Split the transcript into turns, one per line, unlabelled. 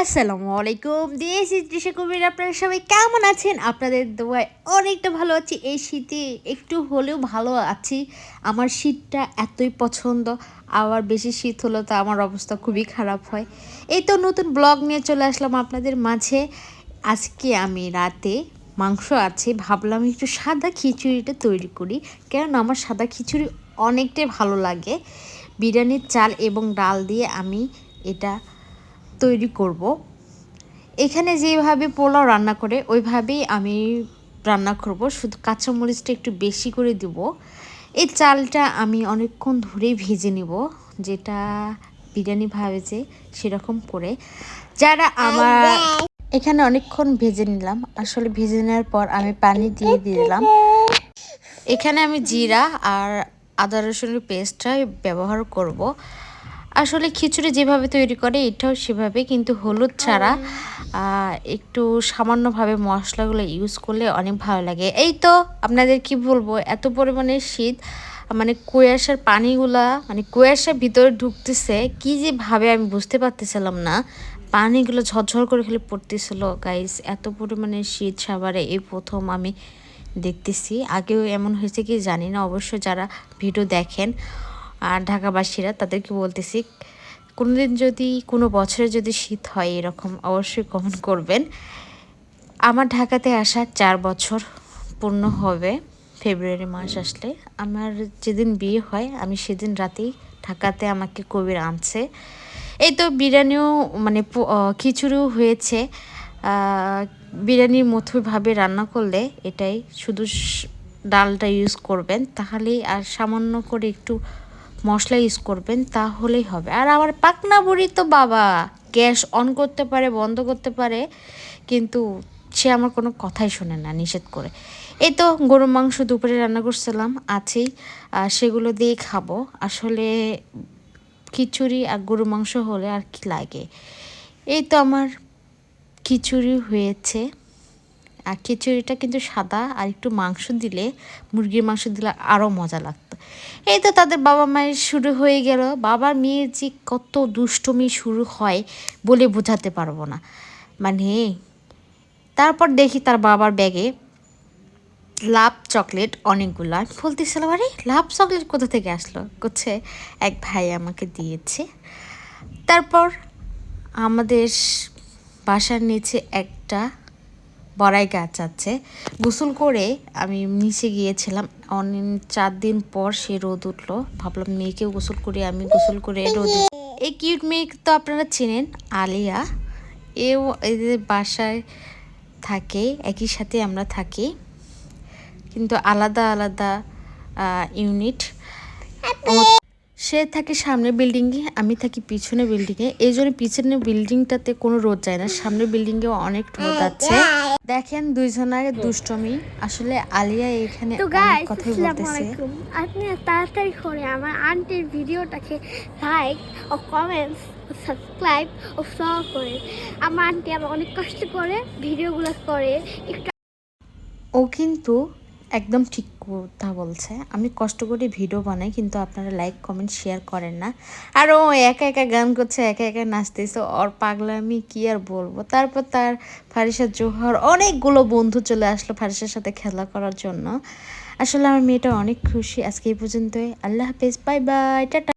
আসসালামু আলাইকুম, দেশি দৃশ্য কবির, আপনারা সবাই কেমন আছেন? আপনাদের দোয়ায় অনেকটা ভালো আছি। এই শীতে একটু হলেও ভালো আছি। আমার শীতটা এতই পছন্দ, আবার বেশি শীত হলো তো আমার অবস্থা খুবই খারাপ হয়। এই তো নতুন ব্লগ নিয়ে চলে আসলাম আপনাদের মাঝে। আজকে আমি রাতে মাংস আছে, ভাবলাম একটু সাদা খিচুড়িটা তৈরি করি। কেননা আমার সাদা খিচুড়ি অনেকটাই ভালো লাগে। বিরিয়ানির চাল এবং ডাল দিয়ে আমি এটা তৈরি করব। এখানে যেভাবে পোলাও রান্না করে, ওইভাবেই আমি রান্না করব। শুধু কাঁচামরিচটা একটু বেশি করে দিব। এই চালটা আমি অনেকক্ষণ ধরেই ভেজে নিব, যেটা বিরিয়ানি ভাবেছে সেরকম করে। যারা আমার এখানে অনেকক্ষণ ভেজে নিলাম, আসলে ভেজে নেওয়ার পর আমি পানি দিয়ে দিলাম। এখানে আমি জিরা আর আদা রসুনের পেস্টটা ব্যবহার করব। আসলে খিচুড়ি যেভাবে তৈরি করে এটাও সেভাবে কিন্তু হলুদ ছাড়া একটু সামান্যভাবে মশলাগুলো ইউজ করলে অনেক ভালো লাগে। এই তো আপনাদের কি বলব এত পরিমাণে শীত মানে কুয়াশার পানিগুলা মানে কুয়াশার ভিতরে ঢুকতেছে কি যে ভাবে আমি বুঝতে পারতেছিলাম না। পানিগুলো ঝরঝর করে খেলে পড়তেছিল গাইস এত পরিমাণে শীত সাবারে এই প্রথম আমি দেখতেছি। আগেও এমন হয়েছে কি জানি না অবশ্য যারা ভিডিও দেখেন আর ঢাকাবাসীরা তাদেরকে বলতেছি, কোনোদিন যদি, কোনো বছরে যদি শীত হয় এরকম, অবশ্যই কমেন্ট করবেন। আমার ঢাকাতে আসা চার বছর পূর্ণ হবে, ফেব্রুয়ারি মাস আসলে। আমার যেদিন বিয়ে হয়, আমি সেদিন রাতেই ঢাকাতে আমাকে কবির আনছে। এই তো বিরিয়ানিও মানে খিচুড়িও হয়েছে। বিরিয়ানির মতোভাবে রান্না করলে এটাই শুধু ডালটা ইউজ করবেন, তাহলেই আর সামান্য করে একটু মশলা ইউজ করবেন, তাহলেই হবে। আর আমার পাকনা বুড়ি তো বাবা, গ্যাস অন করতে পারে, বন্ধ করতে পারে, কিন্তু সে আমার কোনো কথাই শোনে না, নিষেধ করে। এই তো গরুর মাংস দুপুরে রান্না করছিলাম, আছেই সেগুলো দিয়ে খাব। আসলে খিচুড়ি আর গরু মাংস হলে আর কি লাগে? এই তো আমার খিচুড়ি হয়েছে। আর খিচুড়িটা কিন্তু সাদা আর একটু মাংস দিলে, মুরগির মাংস দিলে আরও মজা লাগতো। এই তো তাদের বাবা মায়ের শুরু হয়ে গেল। বাবার মেয়ের যে কত দুষ্টমি শুরু হয় বলে বোঝাতে পারব না। মানে তারপর দেখি তার বাবার ব্যাগে লাভ চকলেট অনেকগুলো। আমি বলতেছিলাম, আরে, লাভ চকলেট কোথা থেকে আসলো? করছে এক ভাই আমাকে দিয়েছে। তারপর আমাদের বাসার নিচে একটা বড়াই গাছ আছে। গোসল করে আমি নিচে গিয়েছিলাম। অনেক চার দিন পর সে রোদ উঠল। ভাবলাম মেয়েকেও গোসল করে আমি গোসল করে রোদ এই কিউট মেয়ে তো আপনারা চেনেন আলিয়া। এও এদের বাসায় থাকে একই সাথে আমরা থাকি। কিন্তু আলাদা আলাদা ইউনিট। সে থাকে সামনে বিল্ডিংয়ে আমি থাকি পিছনে বিল্ডিংয়ে এই জন্য পিছনে বিল্ডিংটাতে কোনো রোদ যায় না। সামনের বিল্ডিংয়ে অনেক রোদ আছে। দেখেন দুইজনের দুষ্টমি। আসলে আলিয়া এখানে অনেক কথাই বলতেছে।
আপনি তাড়াতাড়ি করে আমার আন্টির ভিডিওটাকে লাইক ও কমেন্টস সাবস্ক্রাইব ও ফলো করে। আমার আন্টি আমার অনেক কষ্ট করে ভিডিওগুলো করে। একটু
ও কিন্তু একদম ঠিক কথা বলছে। আমি কষ্ট করে ভিডিও বানাই, কিন্তু আপনারা লাইক কমেন্ট শেয়ার করেন না। আর ও একা একা গান করছে, একা একা নাচতেছে, ওর পাগলা আমি কি আর বলব? তারপর তার ফারিসা জোহর, অনেকগুলো বন্ধু চলে আসলো ফারিসার সাথে খেলা করার জন্য। আসলে আমার মেয়েটা অনেক খুশি। আজকে এই পর্যন্তই। আল্লাহ হাফেজ। Bye bye. টাটা।